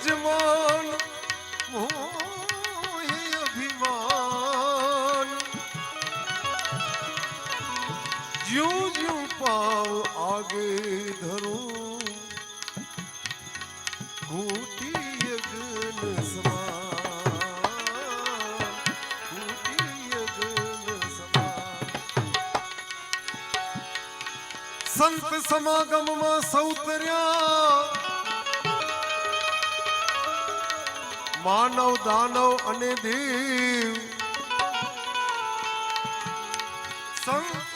અજમાન અભિમાન જ્યું જ્યું પાવ આગે ધરું ઘૂટી યજ્ઞ સમાન સંત સમાગમમાં સૌતર્યા માનવ દાનવ અને દેવ. સંત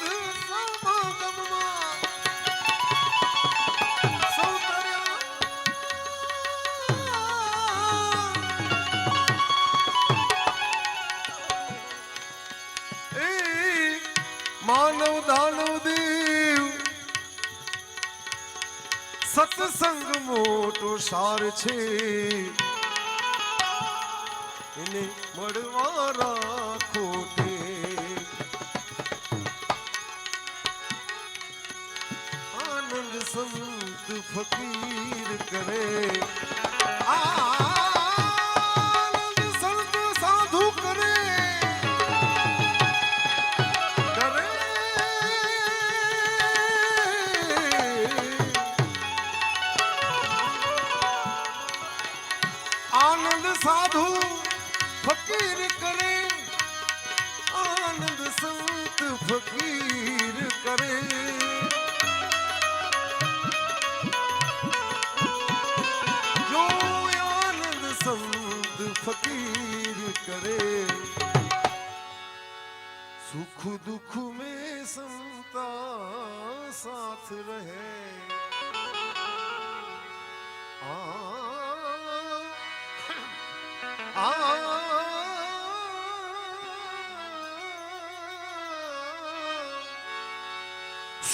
માનવ દાનવ દેવ. સત્સંગ મોટો સાર છે. மடுவ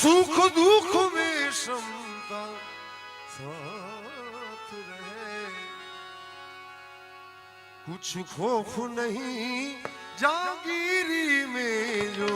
સુખ દુઃખ મેં ક્ષમતા સાથ રહે. कुछ खौफ नहीं जागीरी में जो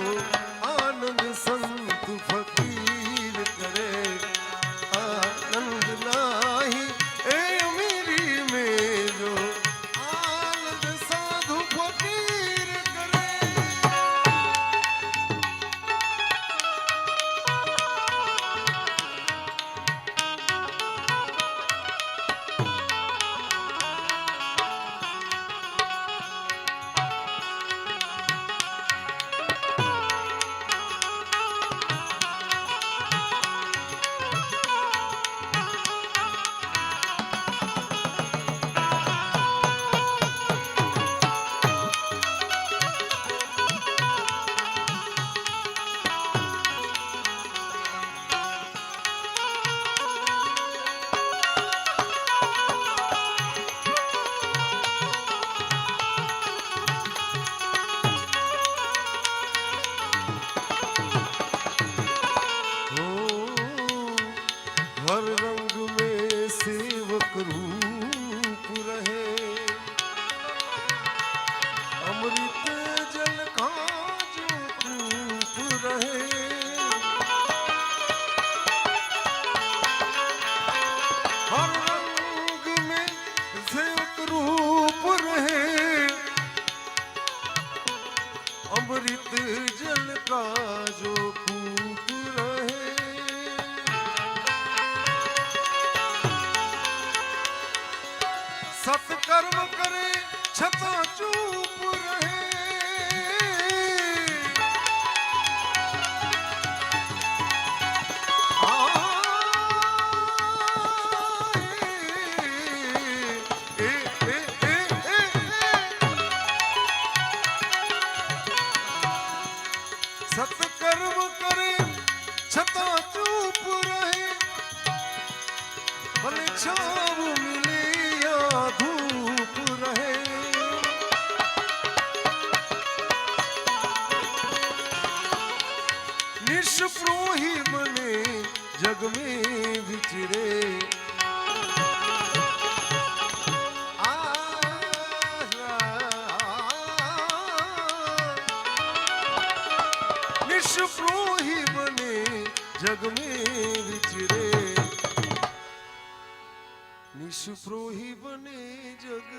ही बने जग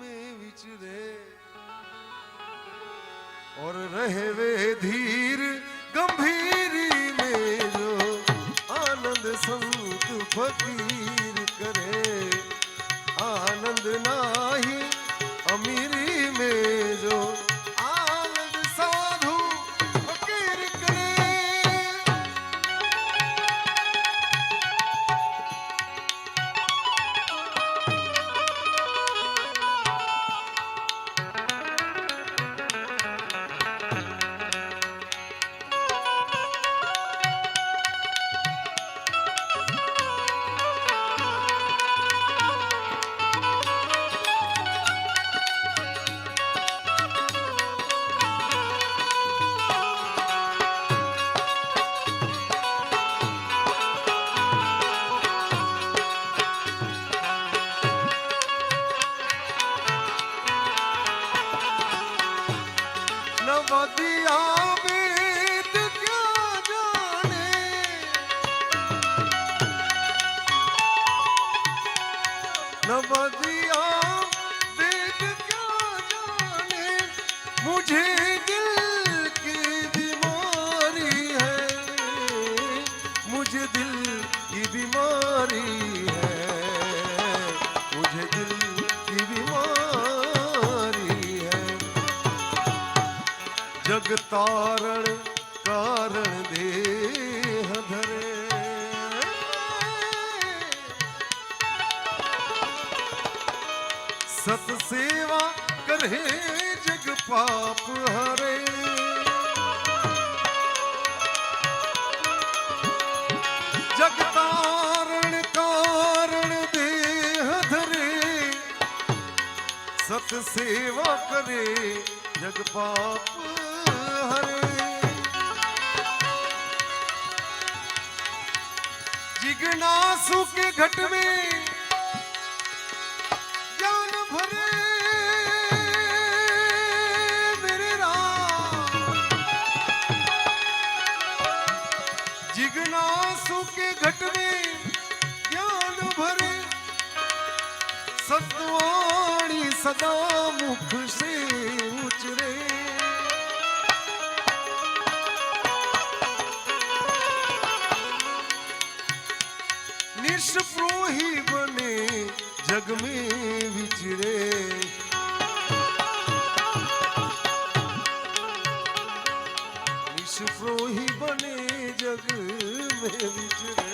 में विचरे और रहे वे धीर गंभीरी में जो आनंद संत फकीर करे आनंद नाही अमीरी में તારણ जिज्ञासु के घट में ज्ञान भरे मेरे राम जिज्ञासु के घट में ज्ञान भरे सत्वाणी सदा मुख से निष्प्रो ही बने जग में विचरे निष्प्रो ही बने जग में विचरे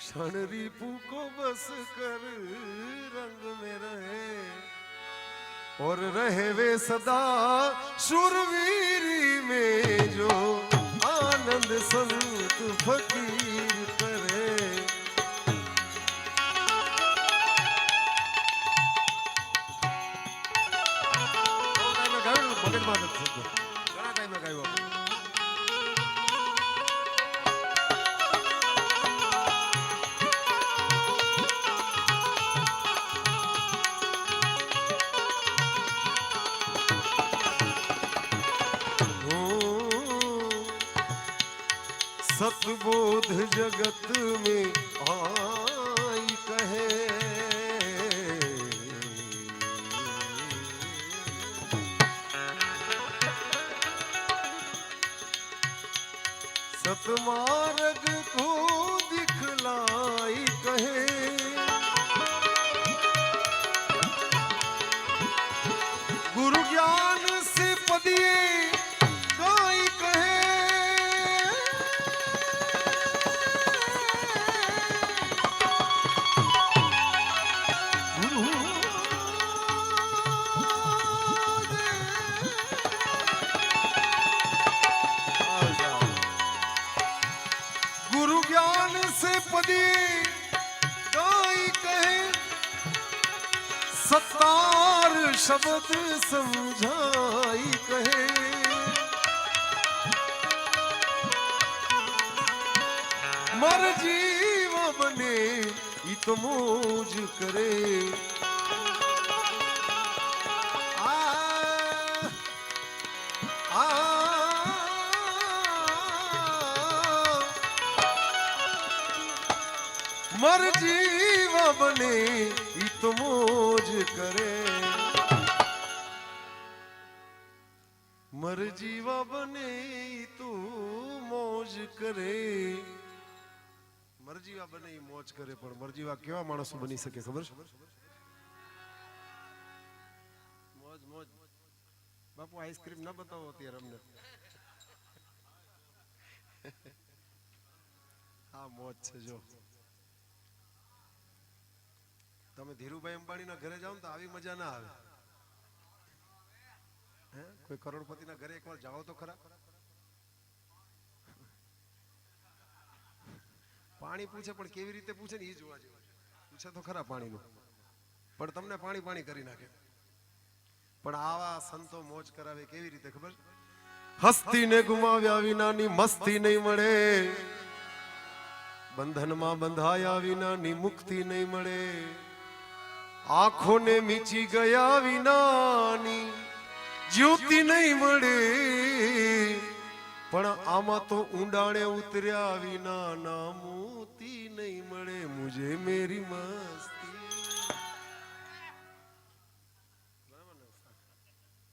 क्षण रिपु को बस कर रंग में रहे और रहे वे सदा सुरवीरी में जो आनंद संत फकीर सतबोध जगत में आई મોજ કરે. મર જીવ બને ઈ તો મોજ કરે. મર જીવા બને તું મોજ કરે. મરજીવા બને એ મોજ કરે પણ મરજીવા કેવા માણસો બની શકે ખબર? છે મોજ મોજ. બાપુ આઈસ્ક્રીમ ના બતાવો અત્યારે અમને. આ મોજ છે જો. તમે ધીરુભાઈ અંબાણીના ઘરે જાઓ ને તો આવી મજા ના આવે. હે? કોઈ કરોડપતિના ઘરે એકવાર જાઓ તો ખરા? પાણી પૂછે પણ કેવી રીતે પૂછે ને એ જોવા જેવું પૂછે તો ખરા પાણીનું. પણ તમને પાણી પાણી કરી નાખે. પણ આવા સંતો મોજ કરાવે કેવી રીતે ખબર? હસ્તીને ગુમાવ્યા વિનાની મસ્તી નહીં મળે. બંધનમાં બંધાયા વિનાની મુક્તિ નહીં મળે. આંખોને મીચી ગયા વિનાની જ્યોતિ નહીં મળે. પણ આમાં તો ઊંડાણે ઉતર્યા વિના ના મોતી નહીં મળે મુજે મેરી મસ્તી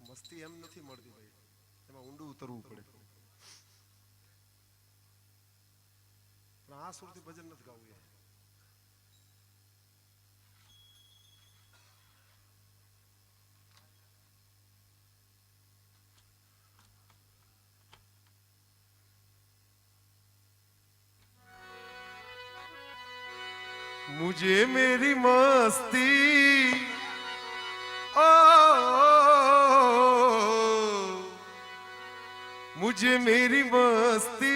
મસ્તી એમ નથી મળતી ભાઈ. એમાં ઊંડું ઉતરવું પડે. આ સુરથી ભજન નથી ગાવું યાર. मुझे मेरी मस्ती ओ मुझे मेरी मस्ती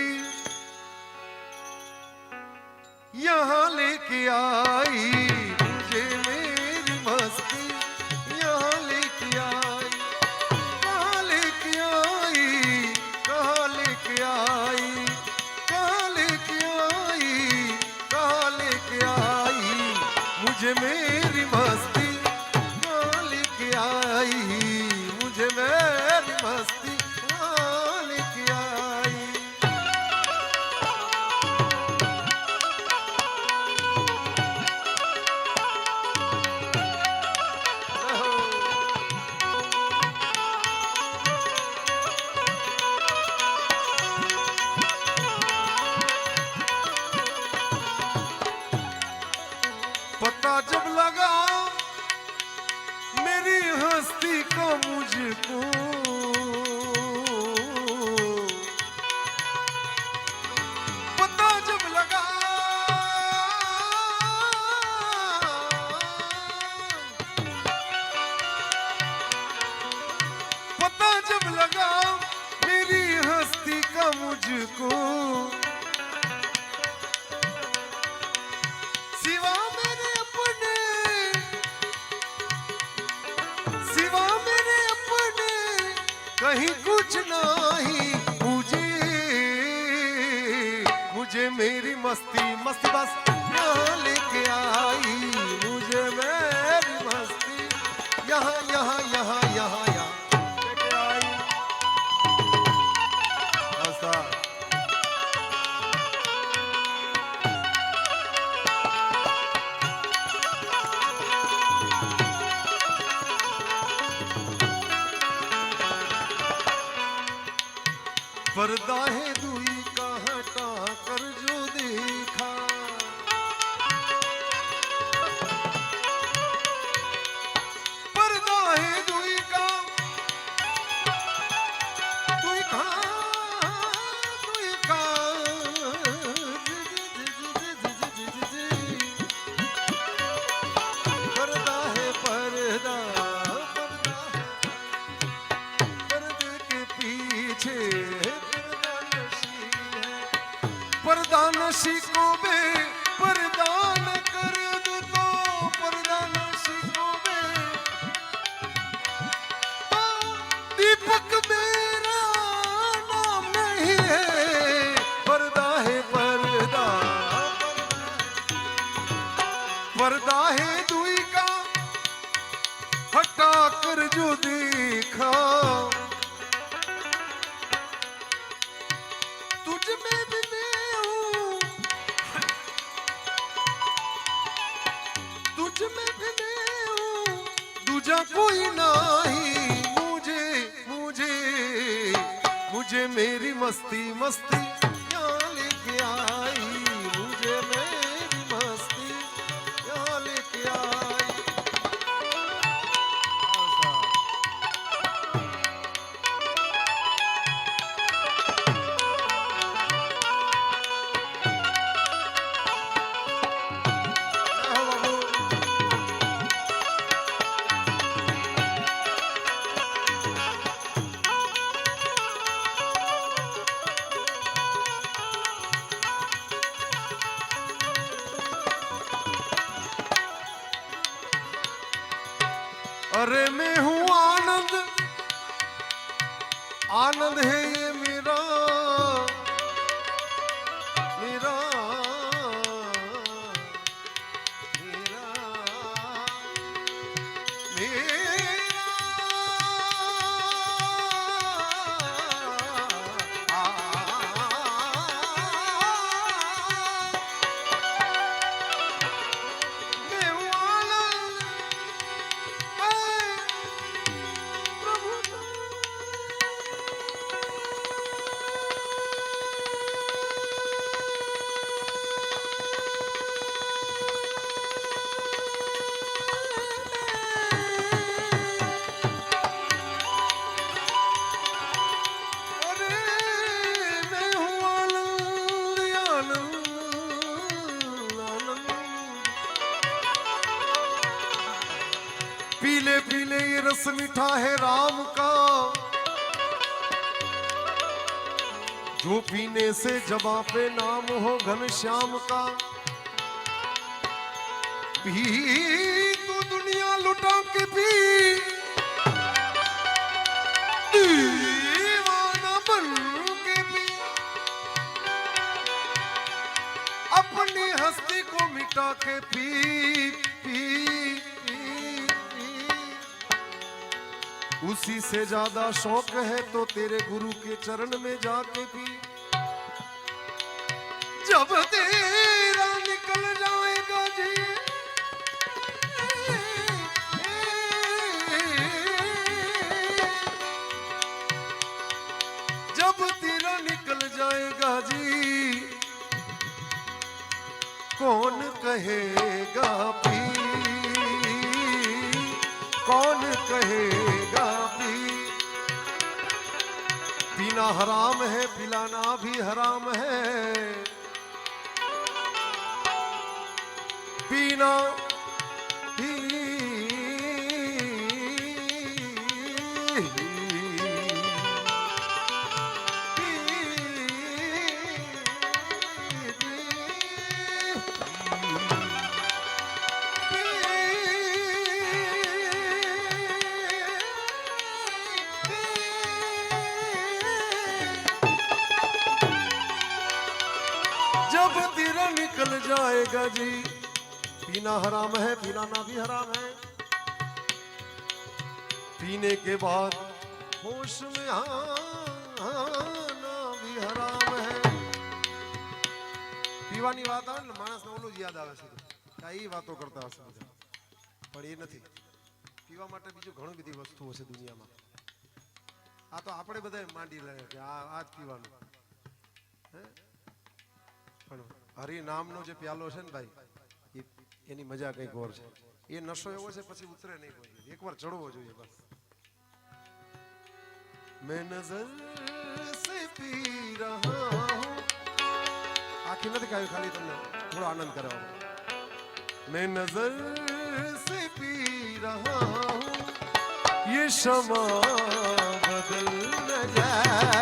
গান শিখো બીજો કોઈ નહીં. મુજે મુજે મુજે મેરી મસ્તી મસ્તી. अरे मैं हूँ आनंद आनंद है ये मेरा मेरा से जबा पे नाम हो घन श्याम का पी तो दुनिया लुटा के पी दीवाना बन के पी अपनी हस्ती को मिटा के पी पी पी पी उसी से ज्यादा शौक है तो तेरे गुरु के चरण में जाके पी जब तेरा निकल जाएगा जी जब तेरा निकल जाएगा जी कौन कहेगा पी कौन कहेगा पी पीना हराम है पिलाना भी हराम है पीना हराम है पिलाना भी हराम है पीने के बाद होश में आना भी हराम है પીવાની વાત આવે ને માણસને ઓલું જ યાદ આવે છે કે આ ઈ વાતો કરતા હશે બધા પણ એ નથી પીવા માટે બીજું ઘણી બધી વસ્તુઓ છે દુનિયામાં આ તો આપણે બધા માંડી લે કે આ આ જ પીવાનું હે પણ હરિ નામનો જે પ્યાલો છે ને ભાઈ એ એની મજા કંઈક ઓર છે એ નશો એવો છે પછી ઉતરે નહીં કોઈ દી. એકવાર ચડવો જોઈએ બસ મેં નજર સે પી રહા હું આખી નથી ગાયું ખાલી તમને થોડો આનંદ કરાવો મેં નજર સે પી રહા હું ये क्षमा बदल न जाए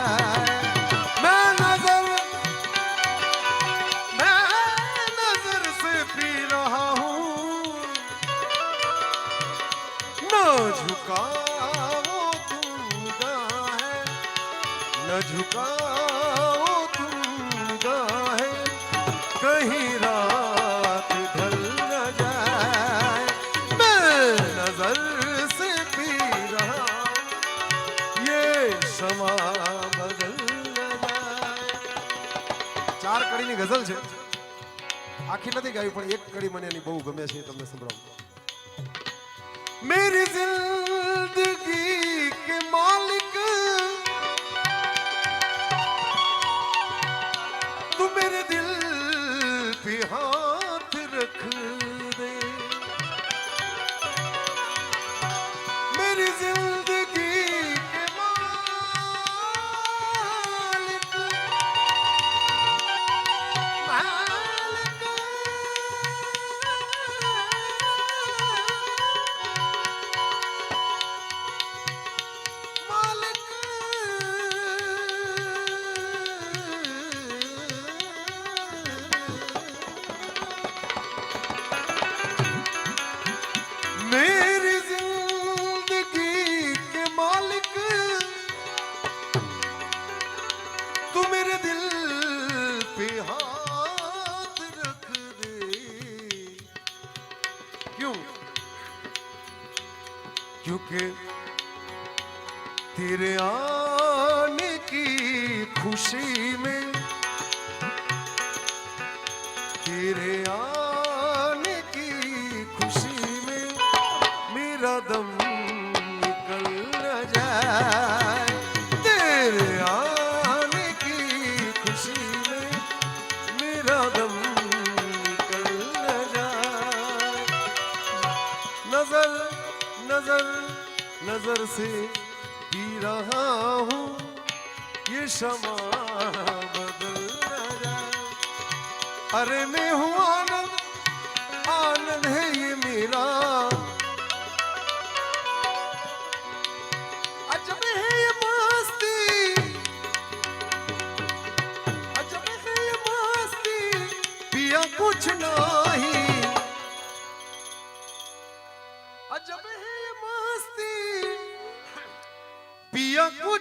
नजर नजर से पी रहा हूँ ये शमा बदल अरे मैं हूँ आनंद आनंद है ये मेरा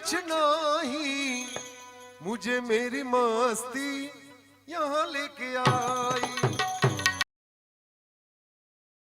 कुछ नहीं मुझे मेरी मस्ती यहाँ लेके आई